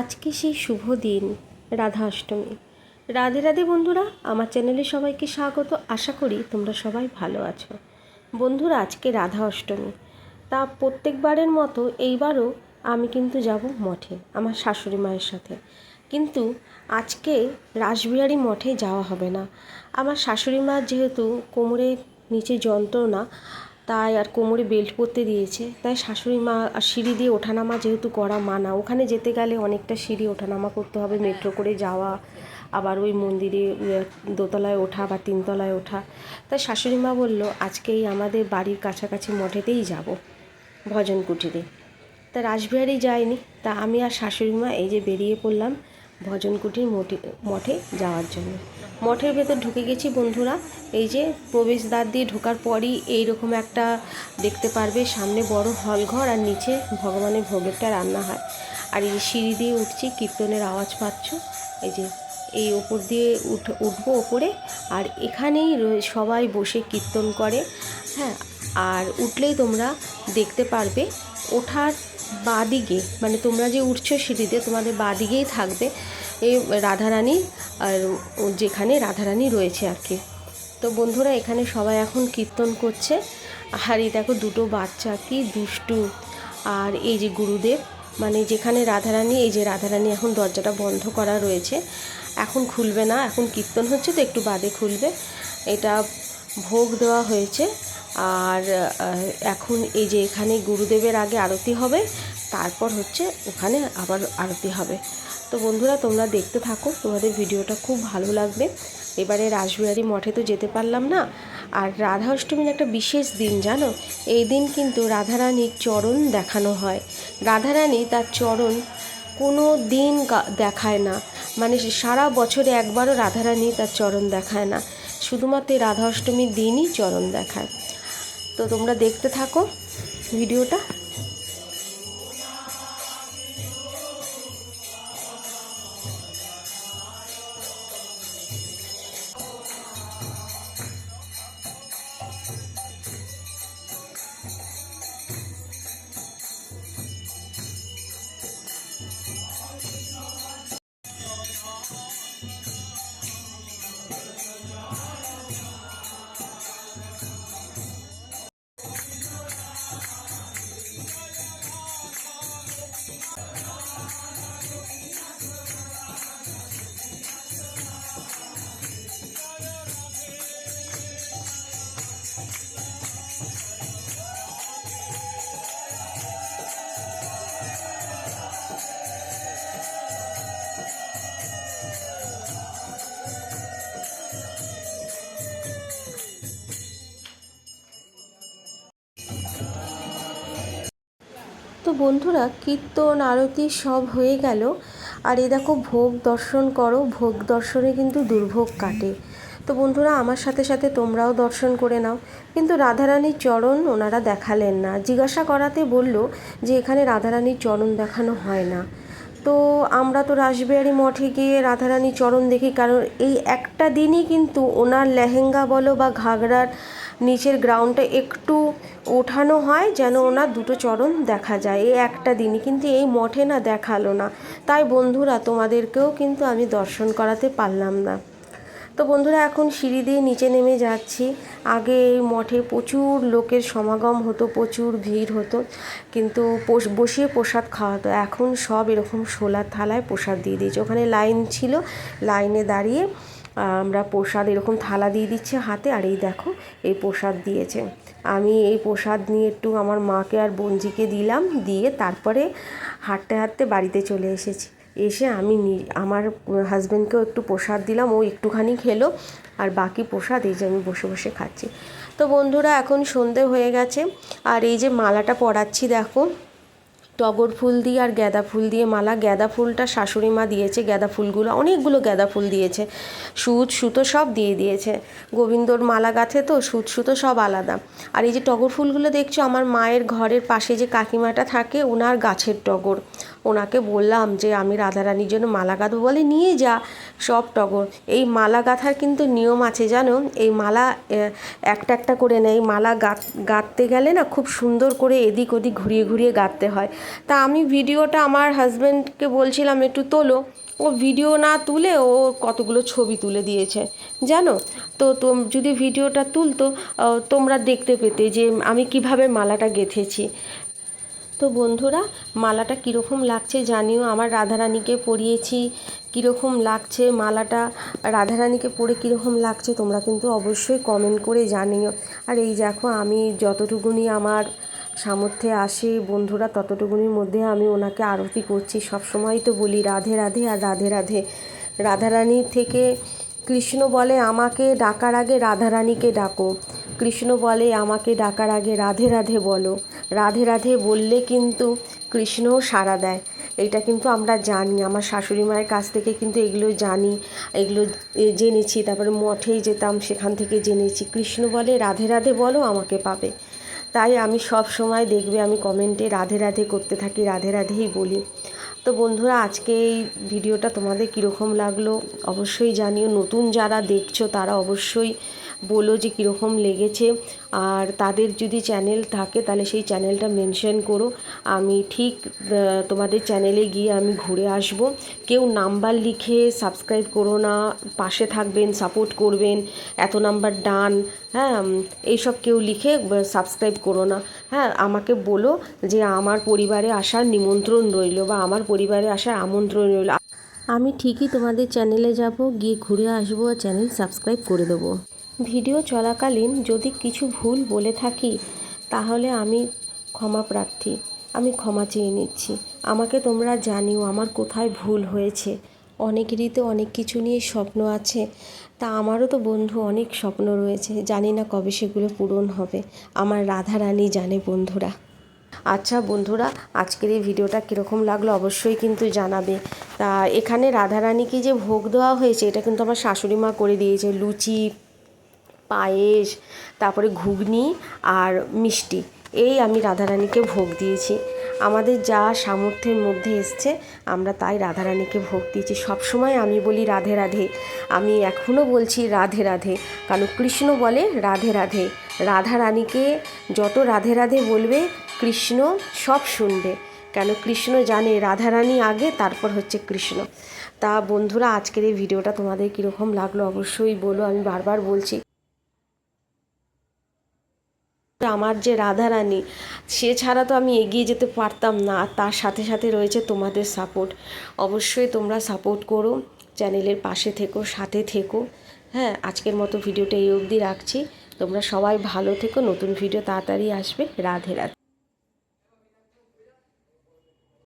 আজকে সেই শুভ দিন রাধা অষ্টমী রাধে রাধে বন্ধুরা, আমার চ্যানেলে সবাইকে স্বাগত। আশা করি তোমরা সবাই ভালো আছো। বন্ধুরা, আজকে রাধা অষ্টমী। তা প্রত্যেকবারের মতো এইবারও আমি কিন্তু যাব মঠে, আমার শাশুড়ি মায়ের সাথে। কিন্তু আজকে রাসবিহারী মঠে যাওয়া হবে না। আমার শাশুড়ি মা যেহেতু কোমরে নিচে যন্ত্রণা তাই আর কোমরে বেল্ট পরতে দিয়েছে। তাই শাশুড়ি মা আর সিঁড়ি দিয়ে ওঠানামা যেহেতু করা মানা। ওখানে যেতে গেলে অনেকটা সিঁড়ি ওঠানামা করতে হবে, মেট্রো করে যাওয়া, আবার ওই মন্দিরে দোতলায় ওঠা বা তিনতলায় ওঠা। তাই শাশুড়ি মা বলল, আজকেই আমাদের বাড়ির কাছাকাছি মঠেতেই যাব, ভজন কুটিরে তা রাসবিহারী যায়নি। তা আমি আর শাশুড়ি মা এই যে বেরিয়ে পড়লাম ভজন কুটির মঠে যাওয়ার জন্য। মঠের ভেতর ঢুকে গেছি বন্ধুরা। এই যে প্রবেশদ্বার দিয়ে ঢোকার পরই এইরকম একটা দেখতে পারবে, সামনে বড় হল ঘর আর নিচে ভগবানের ভোগেরটা রান্না হয়। আর এই সিঁড়ি দিয়ে উঠছি, কীর্তনের আওয়াজ পাচ্ছ? এই যে এই ওপর দিয়ে উঠ, উঠবো ওপরে। আর এখানেই সবাই বসে কীর্তন করে হ্যাঁ? আর উঠলেই তোমরা দেখতে পারবে, ওঠার বাদিকে মানে তোমরা যে উঠছো সিঁড়িতে, তোমাদের বাদিকেই থাকবে এই রাধারানী আর যেখানে রাধারানী রয়েছে আর কি। তো বন্ধুরা, এখানে সবাই এখন কীর্তন করছে। আর এই দেখো, দুটো বাচ্চা কি দুষ্টু। আর এই যে গুরুদেব মানে যেখানে রাধারানী, এই যে রাধারানী এখন দরজাটা বন্ধ করা রয়েছে। এখন খুলবে না, এখন কীর্তন হচ্ছে তো একটু বাদে খুলবে। এটা ভোগ দেওয়া হয়েছে। আর এখন এই যে এখানে গুরুদেবের আগে আরতি হবে, তারপর হচ্ছে ওখানে আবার আরতি হবে। তো বন্ধুরা, তোমরা দেখতে থাকো, তোমাদের ভিডিওটা খুব ভালো লাগবে। এবারে রাসবিহারী মঠে তো যেতে পারলাম না। আর রাধা অষ্টমীর একটা বিশেষ দিন, জানো? এই দিন কিন্তু রাধারানীর চরণ দেখানো হয়। রাধারানী তার চরণ কোনো দিন দেখায় না। মানে সারা বছরে একবারও রাধারানী তার চরণ দেখায় না। শুধুমাত্র রাধা অষ্টমীর দিনই চরণ দেখায়। তো তোমরা দেখতে থাকো ভিডিওটা। বন্ধুরা, কীর্তন, আরতি সব হয়ে গেল। আর এ দেখো, ভোগ দর্শন করো। ভোগ দর্শনে কিন্তু দুর্ভোগ কাটে। তো বন্ধুরা, আমার সাথে সাথে তোমরাও দর্শন করে নাও। কিন্তু রাধারানীর চরণ ওনারা দেখালেন না। জিজ্ঞাসা করাতে বলল যে, এখানে রাধারানীর চরণ দেখানো হয় না। তো আমরা তো রাসবিহারী মঠে গিয়ে রাধারানীর চরণ দেখি। কারণ এই একটা দিনই কিন্তু ওনার লেহেঙ্গা বলো বা ঘাগরার নিচের গ্রাউন্ডটা একটু ওঠানো হয় যেন ওনার দুটো চরণ দেখা যায়। এই একটা দিনই কিন্তু এই মঠে না দেখাল না। তাই বন্ধুরা, তোমাদেরকেও কিন্তু আমি দর্শন করাতে পারলাম না। তো বন্ধুরা, এখন সিঁড়ি দিয়ে নিচে নেমে যাচ্ছি। আগে এই মঠে প্রচুর লোকের সমাগম হতো, প্রচুর ভিড় হতো। কিন্তু বসিয়ে প্রসাদ খাওয়াতো এখন সব এরকম শোলার থালায় প্রসাদ দিয়ে দিয়েছে। ওখানে লাইন ছিল, লাইনে দাঁড়িয়ে আমরা প্রসাদ এরকম থালা দিয়ে দিচ্ছে হাতে, আর এই দেখো, এই প্রসাদ দিয়েছে। আমি এই প্রসাদ নিয়ে একটু আমার মাকে আর বঞ্জিকে দিলাম, দিয়ে তারপরে হাঁটতে হাঁটতে বাড়িতে চলে এসেছি। এসে আমি আমার হাজব্যান্ডকেও একটু প্রসাদ দিলাম, ও একটুখানি খেলো, আর বাকি প্রসাদ এই যে আমি বসে বসে খাচ্ছি। তো বন্ধুরা, এখন সন্ধে হয়ে গেছে, আর এই যে মালাটা পরাচ্ছি, দেখো টগর ফুল দিয়ে আর গাঁদা ফুল দিয়ে মালা। গাঁদা ফুলটা শাশুড়ি মা দিয়েছে, গাঁদা ফুলগুলো, অনেকগুলো গাঁদা ফুল দিয়েছে। সুত সুতো সব দিয়ে দিয়েছে। গোবিন্দর মালা গাঁথে তো, সুত সুতো সব আলাদা। আর এই যে টগর ফুলগুলো দেখছ, আমার মায়ের ঘরের পাশে যে কাকিমাটা থাকে ওনার গাছের টগর। ওনাকে বললাম যে, আমি রাধারানীর জন্য মালা গাঁথবো বলে নিয়ে যা সব টগর। এই মালা গাঁথার কিন্তু নিয়ম আছে, জানো? এই মালা একটা একটা করে নেই মালা গাঁথ, গাঁথতে গেলে না খুব সুন্দর করে এদিক ওদিক ঘুরিয়ে ঘুরিয়ে গাঁথতে হয়। তা আমি ভিডিওটা আমার হাজব্যান্ডকে বলছিলাম, একটু তোলো। ও ভিডিও না তুলে ও কতগুলো ছবি তুলে দিয়েছে, জানো? তো তোম, যদি ভিডিওটা তুলতো তোমরা দেখতে পেতে যে আমি কীভাবে মালাটা গেঁথেছি। তো বন্ধুরা, মালাটা কীরকম লাগছে জানিও? আমার রাধারানীকে পরিয়েছি কীরকম লাগছে? মালাটা রাধারানীকে পরে কীরকম লাগছে তোমরা কিন্তু অবশ্যই কমেন্ট করে জানিও। আর এই দেখো, আমি যতটুকুনি আমার সামর্থ্যে আসে বন্ধুরা, ততটুকুনির মধ্যে আমি ওনাকে আরতি করছি। সবসময় তো বলি, রাধে রাধে আর রাধে রাধে। রাধারানী থেকে কৃষ্ণ বলে, আমাকে ডাকার আগে রাধারানীকে ডাকো। কৃষ্ণ বলে, আমাকে ডাকার আগে রাধে রাধে বলো। রাধে রাধে বললে কিন্তু কৃষ্ণও সাড়া দেয়। এটা কিন্তু আমরা জানি। আমার শাশুড়ি মায়ের কাছ থেকে কিন্তু এগুলো জানি, এগুলো জেনেছি। তারপরে মঠেই যেতাম, সেখান থেকে জেনেছি। কৃষ্ণ বলে, রাধে রাধে বলো, আমাকে পাবে। তাই আমি সব সময় দেখবে, আমি কমেন্টে রাধে রাধে করতে থাকি, রাধে রাধেই বলি। তো বন্ধুরা, আজকে এই ভিডিওটা তোমাদের কীরকম লাগল? অবশ্যই জানিও। নতুন যারা দেখছ, তারা অবশ্যই বলো যে কীরকম লেগেছে। আর তাদের যদি চ্যানেল থাকে, তাহলে সেই চ্যানেলটা মেনশন করো। আমি ঠিক তোমাদের চ্যানেলে গিয়ে আমি ঘুরে আসব। কেউ নাম্বার লিখে সাবস্ক্রাইব করো না, পাশে থাকবেন সাপোর্ট করবেন, এত নাম্বার ডান হ্যাঁ এইসব কেউ লিখে সাবস্ক্রাইব করো না। হ্যাঁ আমাকে বলো যে আমার পরিবারে আসার নিমন্ত্রণ রইল বা আমার পরিবারে আসার আমন্ত্রণ রইল। আমি ঠিকই তোমাদের চ্যানেলে যাব, গিয়ে ঘুরে আসব আর চ্যানেল সাবস্ক্রাইব করে দেবো। ভিডিও চলাকালীন যদি কিছু ভুল বলে থাকি, তাহলে আমি ক্ষমা প্রার্থী। আমি ক্ষমা চেয়ে নিচ্ছি। আমাকে তোমরা জানিও আমার কোথায় ভুল হয়েছে। অনেকেরই তো অনেক কিছু নিয়ে স্বপ্ন আছে। তা আমারও তো বন্ধু অনেক স্বপ্ন রয়েছে। জানি না কবে সেগুলো পূরণ হবে। আমার রাধা রানী জানে বন্ধুরা। আচ্ছা বন্ধুরা, আজকের এই ভিডিওটা কীরকম লাগল অবশ্যই কিন্তু জানাবে। তা এখানে রাধারানীকে যে ভোগ দেওয়া হয়েছে, এটা কিন্তু আমার শাশুড়ি মা করে দিয়েছে। লুচি পায়েস, তারপরে ঘুগনি আর মিষ্টি। এই আমি রাধারানীকে ভোগ দিয়েছি। আমাদের যা সামর্থ্যের মধ্যে এসছে, আমরা তাই রাধারানীকে ভোগ দিয়েছি। সবসময় আমি বলি রাধে রাধে। আমি এখনও বলছি রাধে রাধে। কারণ কৃষ্ণ বলে রাধে রাধে। রাধা রানীকে যত রাধে রাধে বলবে, কৃষ্ণ সব শুনবে। কেন কৃষ্ণ জানে, রাধারানী আগে, তারপর হচ্ছে কৃষ্ণ। তা বন্ধুরা, আজকের এই ভিডিওটা তোমাদের কীরকম লাগল অবশ্যই বলো। আমি বারবার বলছি আমার যে রাধারানী, সে ছাড়া তো আমি এগিয়ে যেতে পারতাম না। আর তার সাথে সাথে রয়েছে তোমাদের সাপোর্ট অবশ্যই তোমরা সাপোর্ট করো চ্যানেলের পাশে থেকো, সাথে থেকো। হ্যাঁ আজকের মতো ভিডিওটা এই অবধি রাখছি। তোমরা সবাই ভালো থেকো, নতুন ভিডিও তাড়াতাড়ি আসবে। রাধে রাধে।